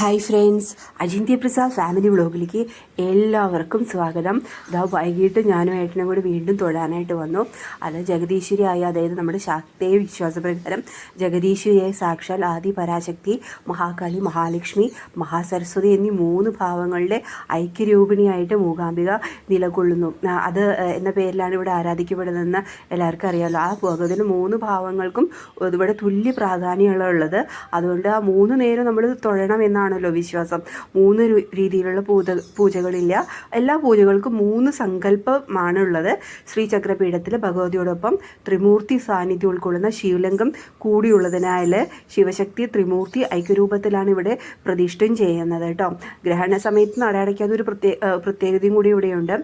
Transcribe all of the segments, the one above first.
Hi friends Ajinthya Prasad family വ്ളോഗിലേക്ക് എല്ലാവർക്കും സ്വാഗതം. ഇതാ വൈകിട്ട് ഞാനും ഏട്ടനും കൂടി വീണ്ടും തൊഴാനായിട്ട് വന്നു. അത് ജഗദീശ്വരിയായ അതായത് നമ്മുടെ ശാക്തേയ വിശ്വാസപ്രകാരം ജഗദീശ്വരിയായ സാക്ഷാൽ ആദി പരാശക്തി മഹാകാളി മഹാലക്ഷ്മി മഹാസരസ്വതി എന്നീ മൂന്ന് ഭാവങ്ങളുടെ ഐക്യരൂപിണിയായിട്ട് മൂകാംബിക നിലകൊള്ളുന്നു. അത് എന്ന പേരിലാണ് ഇവിടെ ആരാധിക്കപ്പെടുന്നതെന്ന് എല്ലാവർക്കും അറിയാമല്ലോ ആ ഭഗവതിന് മൂന്ന് ഭാവങ്ങൾക്കും ഇവിടെ തുല്യ പ്രാധാന്യമുള്ളത്. അതുകൊണ്ട് ആ മൂന്ന് നേരം നമ്മൾ തൊഴണം എന്നാണല്ലോ വിശ്വാസം. മൂന്ന് രീതിയിലുള്ള പൂജ പൂജകളില്ല. എല്ലാ പൂജകൾക്കും മൂന്ന് സങ്കല്പമാണ് ഉള്ളത് ശ്രീചക്രപീഠത്തിൽ ഭഗവതിയോടൊപ്പം ത്രിമൂർത്തി സാന്നിധ്യം ഉൾക്കൊള്ളുന്ന ശിവലിംഗം കൂടിയുള്ളതിനാൽ ശിവശക്തി ത്രിമൂർത്തി ഐക്യരൂപത്തിലാണ് ഇവിടെ പ്രതിഷ്ഠയും ചെയ്യുന്നത് കേട്ടോ. ഗ്രഹണ സമയത്ത് നടയടയ്ക്കാതെ ഒരു പ്രത്യേക പ്രത്യേകതയും കൂടി ഇവിടെയുണ്ട്.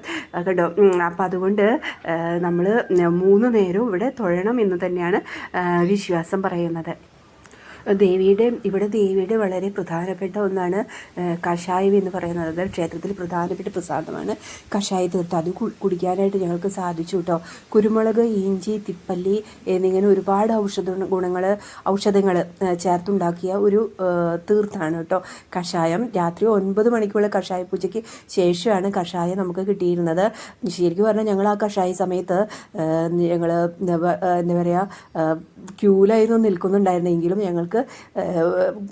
കേട്ടോ അപ്പം അതുകൊണ്ട് നമ്മൾ മൂന്ന് നേരവും ഇവിടെ തൊഴണം എന്ന് തന്നെയാണ് വിശ്വാസം പറയുന്നത്. ദേവിയുടെ ഇവിടെ ദേവിയുടെ വളരെ പ്രധാനപ്പെട്ട ഒന്നാണ് കഷായം എന്ന് പറയുന്നത്. അത് ക്ഷേത്രത്തിൽ പ്രധാനപ്പെട്ട പ്രസാദമാണ്. കഷായ തീർത്ഥം അത് കുടിക്കാനായിട്ട് ഞങ്ങൾക്ക് സാധിച്ചു കേട്ടോ കുരുമുളക് ഇഞ്ചി തിപ്പല്ലി എന്നിങ്ങനെ ഒരുപാട് ഔഷധ ഗുണങ്ങൾ ഔഷധങ്ങൾ ചേർത്തുണ്ടാക്കിയ ഒരു തീർത്താണ് കേട്ടോ കഷായം. രാത്രി ഒൻപത് മണിക്കുള്ള കഷായ പൂജയ്ക്ക് ശേഷമാണ് കഷായം നമുക്ക് കിട്ടിയിരുന്നത്. ശരിക്കും പറഞ്ഞാൽ ഞങ്ങൾ ആ കഷായ സമയത്ത് ഞങ്ങൾ എന്താ പറയുക ക്യൂലായിരുന്നു നിൽക്കുന്നുണ്ടായിരുന്നെങ്കിലും ഞങ്ങൾക്ക് ആ,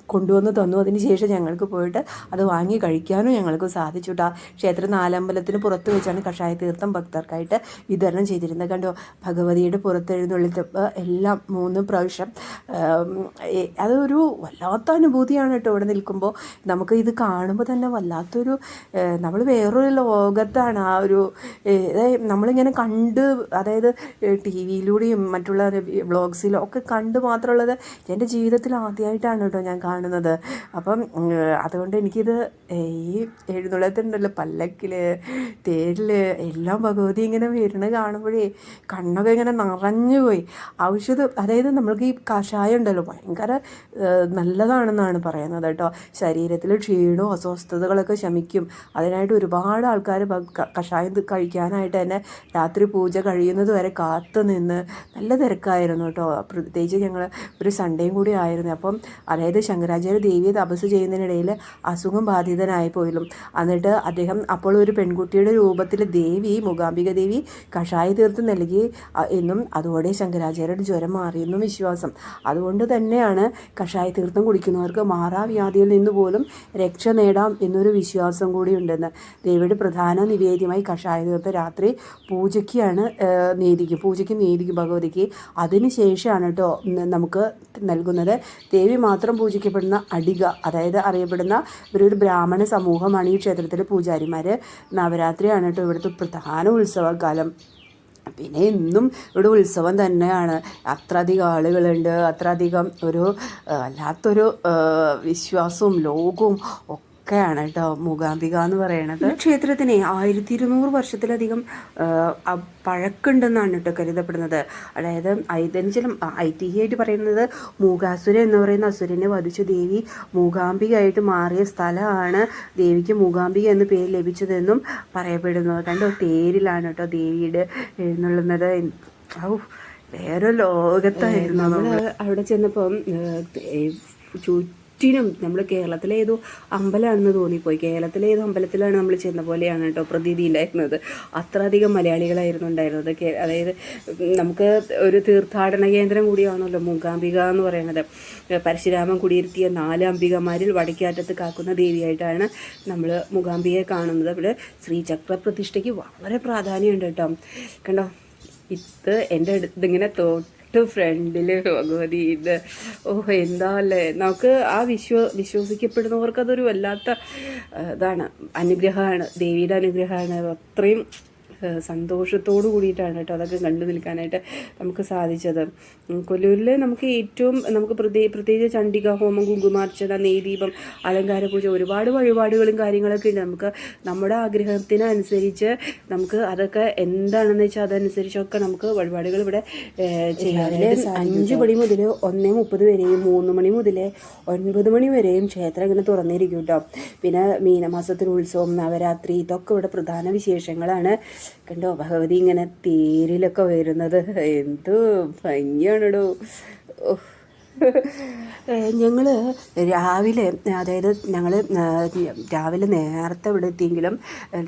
കൊണ്ടുവന്ന് തന്നു. അതിന് ശേഷം ഞങ്ങൾക്ക് പോയിട്ട് അത് വാങ്ങി കഴിക്കാനും ഞങ്ങൾക്ക് സാധിച്ചു കേട്ടോ ക്ഷേത്ര നാലമ്പലത്തിന് പുറത്ത് വെച്ചാണ് കഷായ തീർത്ഥം ഭക്തർക്കായിട്ട് വിതരണം ചെയ്തിരുന്നത്. കണ്ടോ ഭഗവതിയുടെ പുറത്തെഴുന്നള്ളിത്തപ്പോൾ എല്ലാം മൂന്ന് പ്രാവശ്യം അതൊരു വല്ലാത്ത അനുഭൂതിയാണ് കേട്ടോ ഇവിടെ നിൽക്കുമ്പോൾ നമുക്ക് ഇത് കാണുമ്പോൾ തന്നെ വല്ലാത്തൊരു നമ്മൾ വേറൊരു ലോകത്താണ് ആ ഒരു നമ്മളിങ്ങനെ കണ്ട് അതായത് ടി വിയിലൂടെയും മറ്റുള്ള വ്ളോഗ്സിലും ഒക്കെ കണ്ട് മാത്രമുള്ളത് എന്റെ ജീവിതത്തിൽ ആദ്യമായിട്ടാണ് കേട്ടോ ഞാൻ കാണുന്നത്. അപ്പം അതുകൊണ്ട് എനിക്കിത് ഈ എഴുന്നള്ളത്തുണ്ടല്ലോ പല്ലക്കിൽ തേരിൽ എല്ലാം ഭഗവതി ഇങ്ങനെ വരുന്നത് കാണുമ്പോഴേ കണ്ണൊക്കെ ഇങ്ങനെ നിറഞ്ഞു പോയി. ഔഷധം അതായത് നമ്മൾക്ക് ഈ കഷായം ഉണ്ടല്ലോ ഭയങ്കര നല്ലതാണെന്നാണ് പറയുന്നത് കേട്ടോ. ശരീരത്തിൽ ക്ഷീണവും അസ്വസ്ഥതകളൊക്കെ ശമിക്കും. അതിനായിട്ട് ഒരുപാട് ആൾക്കാർ കഷായം കഴിക്കാനായിട്ട് തന്നെ രാത്രി പൂജ കഴിയുന്നത് വരെ കാത്തു നിന്ന് നല്ല തിരക്കായിരുന്നു കേട്ടോ. പ്രത്യേകിച്ച് ഞങ്ങൾ ഒരു സൺഡേയും കൂടി ആയിരുന്നു. അപ്പം അതായത് ശങ്കരാചാര്യ ദേവിയെ തപസ് ചെയ്യുന്നതിനിടയിൽ അസുഖം ബാധിതനായി പോയില്ലും എന്നിട്ട് അദ്ദേഹം അപ്പോൾ ഒരു പെൺകുട്ടിയുടെ രൂപത്തിൽ ദേവി മൂകാംബിക ദേവി കഷായ തീർത്ത് നൽകി എന്നും അതോടെ ശങ്കരാചാര്യയുടെ ജ്വരം മാറിയെന്നും വിശ്വാസം. അതുകൊണ്ട് തന്നെയാണ് കഷായ തീർത്ഥം കുടിക്കുന്നവർക്ക് മാറാവ്യാധിയിൽ നിന്ന് പോലും രക്ഷ നേടാം എന്നൊരു വിശ്വാസം കൂടിയുണ്ടെന്ന്. ദേവിയുടെ പ്രധാന നിവേദ്യമായി കഷായ തീർത്ഥം രാത്രി പൂജയ്ക്കാണ് നീതിക്ക് പൂജയ്ക്ക് നീതിക്ക് ഭഗവതിക്ക്. അതിന് ശേഷമാണ് കേട്ടോ നമുക്ക് നൽകുന്നത് ദേവി മാത്രം പൂജിക്കപ്പെടുന്ന അടിക അതായത് അറിയപ്പെടുന്ന ഒരു ബ്രാഹ്മണ സമൂഹമാണ് ഈ ക്ഷേത്രത്തിലെ പൂജാരിമാർ നവരാത്രിയാണ് കേട്ടോ ഇവിടുത്തെ പ്രധാന ഉത്സവകാലം. പിന്നെ ഇന്നും ഇവിടെ ഉത്സവം തന്നെയാണ്. അത്ര അധികം ആളുകളുണ്ട് അത്ര അധികം ഒരു വല്ലാത്തൊരു വിശ്വാസവും ലോകവും ഒക്കെയാണ് കേട്ടോ മൂകാംബിക എന്ന് പറയണത്. ഈ ക്ഷേത്രത്തിന് ആയിരത്തി ഇരുന്നൂറ് വർഷത്തിലധികം പഴക്കുണ്ടെന്നാണ് കേട്ടോ കരുതപ്പെടുന്നത്. അതായത് ഐതഞ്ചലം ഐതിഹ്യമായിട്ട് പറയുന്നത് മൂകാസുര എന്ന് പറയുന്ന അസുരനെ വധിച്ച ദേവി മൂകാംബികയായിട്ട് മാറിയ സ്ഥലമാണ് ദേവിക്ക് മൂകാംബിക എന്ന് പേര് ലഭിച്ചതെന്നും പറയപ്പെടുന്നു. കണ്ടോ? തേരിലാണ് കേട്ടോ ദേവിയുടെ എഴുന്നള്ളുന്നത്. ഔ വേറെ ലോകത്തായിരുന്നു നമ്മൾ അവിടെ ചെന്നപ്പം ചുറ്റിനും നമ്മൾ കേരളത്തിലെ ഏതോ അമ്പലമാണെന്ന് തോന്നിപ്പോയി. കേരളത്തിലെ ഏതോ അമ്പലത്തിലാണ് നമ്മൾ ചെന്ന പോലെയാണ് കേട്ടോ പ്രതീതി ഉണ്ടായിരുന്നത്. അത്രയധികം മലയാളികളായിരുന്നു ഉണ്ടായിരുന്നത്. അതായത് നമുക്ക് ഒരു തീർത്ഥാടന കേന്ദ്രം കൂടിയാണല്ലോ മൂകാംബിക എന്ന് പറയുന്നത്. പരശുരാമൻ കുടിയിരുത്തിയ നാല് അംബികമാരിൽ വടക്കാറ്റത്ത് കാക്കുന്ന ദേവിയായിട്ടാണ് നമ്മൾ മൂകാംബികയെ കാണുന്നത്. അവിടെ ശ്രീചക്ര പ്രതിഷ്ഠയ്ക്ക് വളരെ പ്രാധാന്യമുണ്ട് കേട്ടോ. കണ്ടോ? ഇത് എന്റെ അടുത്ത് ഇങ്ങനെ തൊട്ട് ഫ്രണ്ടിൽ ഭഗവതി ഇത് ഓ എന്താ അല്ലേ നമുക്ക് ആ വിശ്വ വിശ്വസിക്കപ്പെടുന്നവർക്ക് അതൊരു വല്ലാത്ത ഇതാണ് അനുഗ്രഹമാണ്. ദേവിയുടെ അനുഗ്രഹമാണ്. അത്രയും സന്തോഷത്തോടു കൂടിയിട്ടാണ് കേട്ടോ അതൊക്കെ കണ്ടു നിൽക്കാനായിട്ട് നമുക്ക് സാധിച്ചത്. കൊല്ലൂരിൽ നമുക്ക് ഏറ്റവും നമുക്ക് പ്രത്യേക പ്രത്യേകിച്ച് ചണ്ഡിക ഹോമം കുങ്കുമാർച്ചന നെയ്ദീപം അലങ്കാര പൂജ ഒരുപാട് വഴിപാടുകളും കാര്യങ്ങളൊക്കെ ഉണ്ട്. നമുക്ക് നമ്മുടെ ആഗ്രഹത്തിനനുസരിച്ച് നമുക്ക് അതൊക്കെ എന്താണെന്ന് വെച്ചാൽ അതനുസരിച്ചൊക്കെ നമുക്ക് വഴിപാടുകൾ ഇവിടെ ചെയ്യാറുണ്ട് അഞ്ച് മണി മുതൽ ഒന്നേ മുപ്പത് വരെയും മൂന്ന് മണി മുതൽ ഒൻപത് മണി വരെയും ക്ഷേത്രം ഇങ്ങനെ തുറന്നിരിക്കും കേട്ടോ. പിന്നെ മീനമാസത്തിൽ ഉത്സവം നവരാത്രി ഇതൊക്കെ ഇവിടെ പ്രധാന വിശേഷങ്ങളാണ്. കണ്ടോ ഭഗവതി ഇങ്ങനെ തേരിലൊക്കെ വരുന്നത്. എന്തോ ഭംഗിയാണെടോ. ഓ ഞങ്ങൾ രാവിലെ അതായത് ഞങ്ങൾ രാവിലെ നേരത്തെ ഇവിടെ എത്തിയെങ്കിലും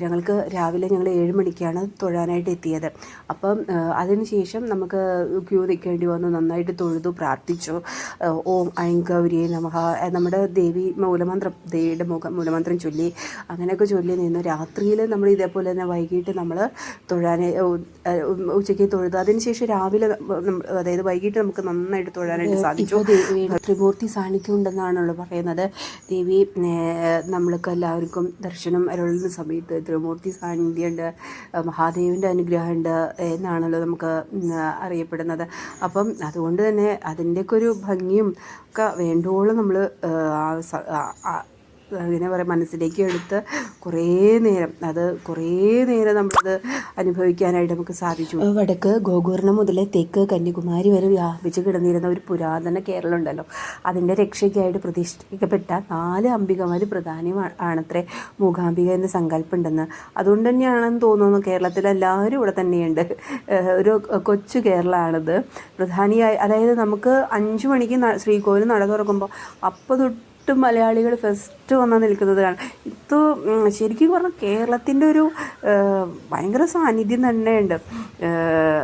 ഞങ്ങൾക്ക് രാവിലെ ഞങ്ങൾ ഏഴ് മണിക്കാണ് തൊഴാനായിട്ട് എത്തിയത്. അപ്പം അതിന് അതിനുശേഷം നമുക്ക് ക്യൂ നിൽക്കേണ്ടി വന്നു. നന്നായിട്ട് തൊഴുതു പ്രാർത്ഥിച്ചു. ഓം ഐം ഗൗരി നമഹ നമ്മുടെ ദേവി മൂലമന്ത്രം ദേവിയുടെ മുഖ മൂലമന്ത്രം ചൊല്ലി അങ്ങനെയൊക്കെ ചൊല്ലി നിന്നു. രാത്രിയിൽ നമ്മൾ ഇതേപോലെ തന്നെ വൈകിട്ട് നമ്മൾ തൊഴാൻ ഉച്ചയ്ക്ക് തൊഴുതു. അതിനുശേഷം രാവിലെ അതായത് വൈകിട്ട് നമുക്ക് നന്നായിട്ട് തൊഴാനായിട്ട് സാധിച്ചു. ത്രിമൂർത്തി സാന്നിധ്യം ഉണ്ടെന്നാണല്ലോ പറയുന്നത്. ദേവി നമ്മൾക്ക് എല്ലാവർക്കും ദർശനം അരുളുന്ന സമയത്ത് ത്രിമൂർത്തി സാന്നിധ്യമുണ്ട് മഹാദേവിന്റെ അനുഗ്രഹമുണ്ട് എന്നാണല്ലോ നമുക്ക് അറിയപ്പെടുന്നത്. അപ്പം അതുകൊണ്ട് തന്നെ അതിന്റെയൊക്കെ ഒരു ഭംഗിയും ഒക്കെ വേണ്ടോളം നമ്മൾ അങ്ങനെ പറയാം മനസ്സിലേക്ക് എടുത്ത് കുറേ നേരം അത് കുറേ നേരം നമ്മളത് അനുഭവിക്കാനായിട്ട് നമുക്ക് സാധിച്ചു. വടക്ക് ഗോകുർണം മുതൽ തെക്ക് കന്യാകുമാരി വരെ വ്യാപിച്ച് കിടന്നിരുന്ന ഒരു പുരാതന കേരളം ഉണ്ടല്ലോ. അതിന്റെ രക്ഷയ്ക്കായിട്ട് പ്രതിഷ്ഠിക്കപ്പെട്ട നാല് അംബികമാർ പ്രധാനമാണ് ആണത്രേ മൂകാംബിക എന്ന സങ്കല്പം ഉണ്ടെന്ന് അതുകൊണ്ട് തന്നെയാണെന്ന് തോന്നുന്നു കേരളത്തിൽ എല്ലാവരും ഇവിടെ തന്നെയുണ്ട്. ഒരു കൊച്ചു കേരളമാണിത് പ്രധാനിയായി അതായത് നമുക്ക് അഞ്ച് മണിക്ക് ശ്രീകോവിൽ നട തുറക്കുമ്പോൾ അപ്പോൾ തൊട്ട് ഒട്ടും മലയാളികൾ ഫസ്റ്റ് വന്ന് നിൽക്കുന്നത് കാണാം. ഇത് ശരിക്കും പറഞ്ഞാൽ കേരളത്തിന്റെ ഒരു ഭയങ്കര സാന്നിധ്യം തന്നെയുണ്ട്.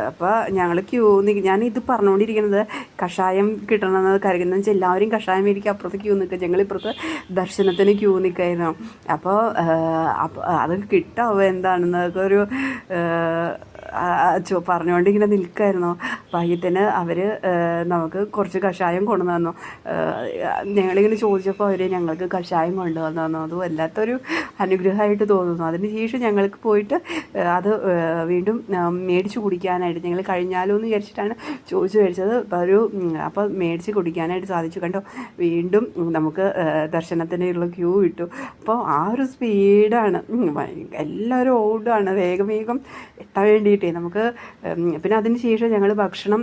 അപ്പോൾ ഞങ്ങൾ ക്യൂ ഞാൻ ഇത് പറഞ്ഞുകൊണ്ടിരിക്കുന്നത് കഷായം കിട്ടണമെന്ന് കരുതുന്നത് വെച്ചാൽ എല്ലാവരും കഷായം മേടിക്കുക അപ്പുറത്ത് ക്യൂ നിൽക്കുക ഞങ്ങൾ ഇപ്പുറത്ത് ദർശനത്തിന് ക്യൂ നിൽക്കായിരുന്നു അപ്പോൾ അത് കിട്ടാവോ എന്താണെന്നൊക്കെ ഒരു പറഞ്ഞുകൊണ്ട് ഇങ്ങനെ നിൽക്കായിരുന്നു. വൈകിട്ടിന് അവർ നമുക്ക് കുറച്ച് കഷായം കൊണ്ടുവന്നു. ഞങ്ങളിങ്ങനെ ചോദിച്ചപ്പോൾ അവർ ഞങ്ങൾക്ക് കഷായം കൊണ്ടുവന്നു. തന്നു അത് വല്ലാത്തൊരു അനുഗ്രഹമായിട്ട് തോന്നുന്നു. അതിന് ശേഷം ഞങ്ങൾക്ക് പോയിട്ട് അത് വീണ്ടും മേടിച്ച് കുടിക്കാനായിട്ട് ഞങ്ങൾ കഴിഞ്ഞാലോ എന്ന് വിചാരിച്ചിട്ടാണ് ചോദിച്ചു മേടിച്ചത്. ഒരു അപ്പോൾ മേടിച്ച് കുടിക്കാനായിട്ട് സാധിച്ചു. കണ്ടോ വീണ്ടും നമുക്ക് ദർശനത്തിനുള്ള ക്യൂ കിട്ടു അപ്പോൾ ആ ഒരു സ്പീഡാണ്. എല്ലാവരും ഓടാണ് വേഗം വേഗം എത്താൻ വേണ്ടിയിട്ടേ നമുക്ക് പിന്നെ അതിന് ശേഷം ഞങ്ങൾ ഭക്ഷണം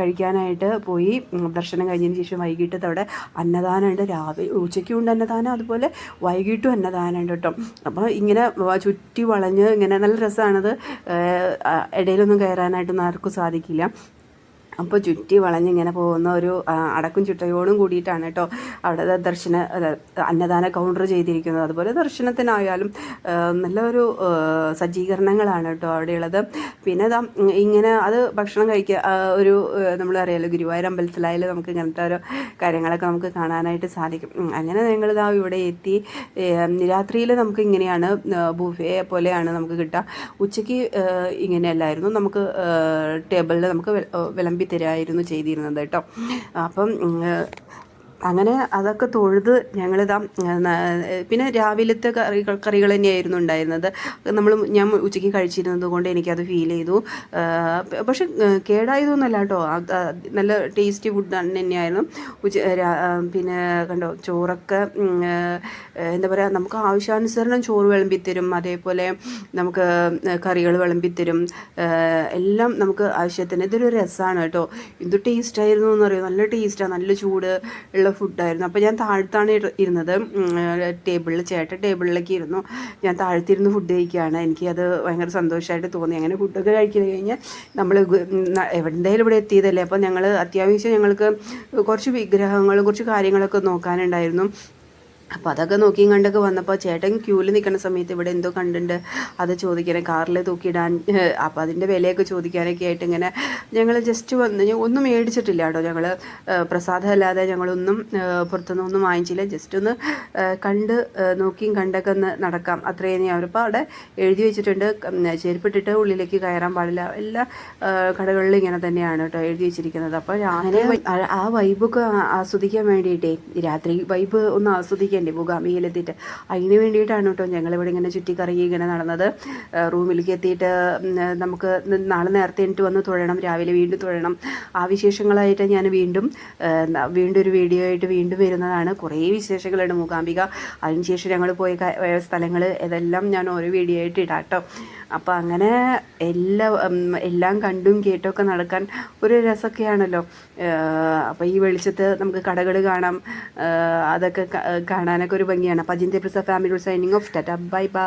കഴിക്കാനായിട്ട് പോയി. ദർശനം കഴിഞ്ഞതിന് ശേഷം വൈകിട്ട് അവിടെ അന്നദാനമുണ്ട്. രാവിലെ ഉച്ചയ്ക്കും ഉണ്ട് അന്നദാനം അതുപോലെ വൈകിട്ടും അന്നദാനമുണ്ട് കേട്ടോ. അപ്പോൾ ഇങ്ങനെ ചുറ്റി വളഞ്ഞ് ഇങ്ങനെ നല്ല രസമാണത് ഇടയിലൊന്നും കയറാനായിട്ടൊന്നും ആർക്കും സാധിക്കില്ല. അപ്പോൾ ചുറ്റി വളഞ്ഞിങ്ങനെ പോകുന്ന ഒരു അടക്കും ചുട്ടയോടും കൂടിയിട്ടാണ് കേട്ടോ അവിടെ ദർശന അന്നദാന കൗണ്ടർ ചെയ്തിരിക്കുന്നത്. അതുപോലെ ദർശനത്തിനായാലും നല്ലൊരു സജ്ജീകരണങ്ങളാണ് കേട്ടോ അവിടെയുള്ളത്. പിന്നെ ഇങ്ങനെ അത് ഭക്ഷണം കഴിക്കുക ഒരു നമ്മൾ അറിയാലോ ഗുരുവായൂർ അമ്പലത്തിലായാലും നമുക്ക് ഇങ്ങനത്തെ ഓരോ കാര്യങ്ങളൊക്കെ നമുക്ക് കാണാനായിട്ട് സാധിക്കും. അങ്ങനെ ഞങ്ങൾ ഇതാ ഇവിടെ എത്തി. രാത്രിയിൽ നമുക്ക് ഇങ്ങനെയാണ് ബുഫേ പോലെയാണ് നമുക്ക് കിട്ടുക. ഉച്ചയ്ക്ക് ഇങ്ങനെയല്ലായിരുന്നു. നമുക്ക് ടേബിളിൽ നമുക്ക് വിളമ്പി തരായിരുന്നു ചെയ്തിരുന്നത് കേട്ടോ. അപ്പം അങ്ങനെ അതൊക്കെ തൊഴുത് ഞങ്ങളിതാ പിന്നെ രാവിലത്തെ കറികൾ കറികൾ തന്നെയായിരുന്നു ഉണ്ടായിരുന്നത്. നമ്മൾ ഞാൻ ഉച്ചയ്ക്ക് കഴിച്ചിരുന്നത് കൊണ്ട് എനിക്കത് ഫീൽ ചെയ്തു. പക്ഷെ കേടായതൊന്നുമല്ല കേട്ടോ. നല്ല ടേസ്റ്റി ഫുഡ് തന്നെയായിരുന്നു. ഉച്ച പിന്നെ കണ്ടോ ചോറൊക്കെ എന്താ പറയുക നമുക്ക് ആവശ്യാനുസരണം ചോറ് വിളമ്പിത്തരും. അതേപോലെ നമുക്ക് കറികൾ വിളമ്പിത്തരും. എല്ലാം നമുക്ക് ആവശ്യത്തിന്. ഇതൊരു രസമാണ് കേട്ടോ. എന്ത് ടേസ്റ്റായിരുന്നു പറയുമോ നല്ല ടേസ്റ്റാണ് നല്ല ചൂട് ഉള്ള ഫുഡായിരുന്നു. അപ്പോൾ ഞാൻ താഴത്താണ് ഇരുന്നത്. ടേബിളിൽ ചേട്ടൻ ടേബിളിലേക്ക് ഇരുന്നു. ഞാൻ താഴ്ത്തിരുന്ന് ഫുഡ് കഴിക്കുകയാണ്. എനിക്കത് ഭയങ്കര സന്തോഷമായിട്ട് തോന്നി. അങ്ങനെ ഫുഡൊക്കെ കഴിക്കൽ കഴിഞ്ഞാൽ നമ്മൾ എവിടെയും ഇവിടെ എത്തിയതല്ലേ. അപ്പോൾ ഞങ്ങൾ അത്യാവശ്യം ഞങ്ങൾക്ക് കുറച്ച് വിഗ്രഹങ്ങളും കുറച്ച് കാര്യങ്ങളൊക്കെ നോക്കാനുണ്ടായിരുന്നു. അപ്പോൾ അതൊക്കെ നോക്കിയും കണ്ടൊക്കെ വന്നപ്പോൾ ചേട്ടൻ ക്യൂവിൽ നിൽക്കുന്ന സമയത്ത് ഇവിടെ എന്തോ കണ്ടിട്ടുണ്ട് അത് ചോദിക്കണേ കാറിൽ തൂക്കിയിടാൻ അപ്പോൾ അതിന്റെ വിലയൊക്കെ ചോദിക്കാനൊക്കെ ആയിട്ട് ഇങ്ങനെ ഞങ്ങൾ ജസ്റ്റ് വന്ന് ഒന്നും മേടിച്ചിട്ടില്ല കേട്ടോ ഞങ്ങൾ പ്രസാദം അല്ലാതെ ഞങ്ങളൊന്നും പുറത്തുനിന്ന് ഒന്നും വാങ്ങിച്ചില്ല. ജസ്റ്റ് ഒന്ന് കണ്ട് നോക്കിയും കണ്ടൊക്കെ ഒന്ന് നടക്കാം. അത്രയും ഞാൻ അവരിപ്പോൾ അവിടെ എഴുതി വെച്ചിട്ടുണ്ട്. ചെരുപ്പിട്ടിട്ട് ഉള്ളിലേക്ക് കയറാൻ പാടില്ല. എല്ലാ കടകളിലും ഇങ്ങനെ തന്നെയാണ് കേട്ടോ എഴുതി വെച്ചിരിക്കുന്നത്. അപ്പോൾ അങ്ങനെ ആ- വൈബൊക്കെ ആസ്വദിക്കാൻ വേണ്ടിയിട്ടേ രാത്രി വൈബ് ഒന്ന് ആസ്വദിക്കണ്ടേ മൂകാംബികയിലെത്തിയിട്ട് അതിന് വേണ്ടിയിട്ടാണ് കേട്ടോ ഞങ്ങളിവിടെ ഇങ്ങനെ ചുറ്റിക്കറങ്ങി ഇങ്ങനെ നടന്നത്. റൂമിലേക്ക് എത്തിയിട്ട് നമുക്ക് നാളെ നേരത്തെ എണീറ്റ് വന്ന് തൊഴണം രാവിലെ വീണ്ടും തൊഴണം. ആ വിശേഷങ്ങളായിട്ട് ഞാൻ വീണ്ടും വീണ്ടും ഒരു വീഡിയോ ആയിട്ട് വീണ്ടും വരുന്നതാണ്. കുറേ വിശേഷങ്ങളുണ്ട് മൂകാംബിക. അതിനുശേഷം ഞങ്ങൾ പോയ സ്ഥലങ്ങൾ ഇതെല്ലാം ഞാൻ ഓരോ വീഡിയോ ആയിട്ട് ഇടാം കേട്ടോ. അപ്പോൾ അങ്ങനെ എല്ലാ എല്ലാം കണ്ടും കേട്ടൊക്കെ നടക്കാൻ ഒരു രസമൊക്കെയാണല്ലോ അപ്പോൾ ഈ വെളിച്ചത്ത് നമുക്ക് കടകൾ കാണാം. അതൊക്കെ ക- കാണാനൊക്കെ ഒരു ഭംഗിയാണ്. അപ്പോൾ Ajinthya Prasad family signing off tata bye bye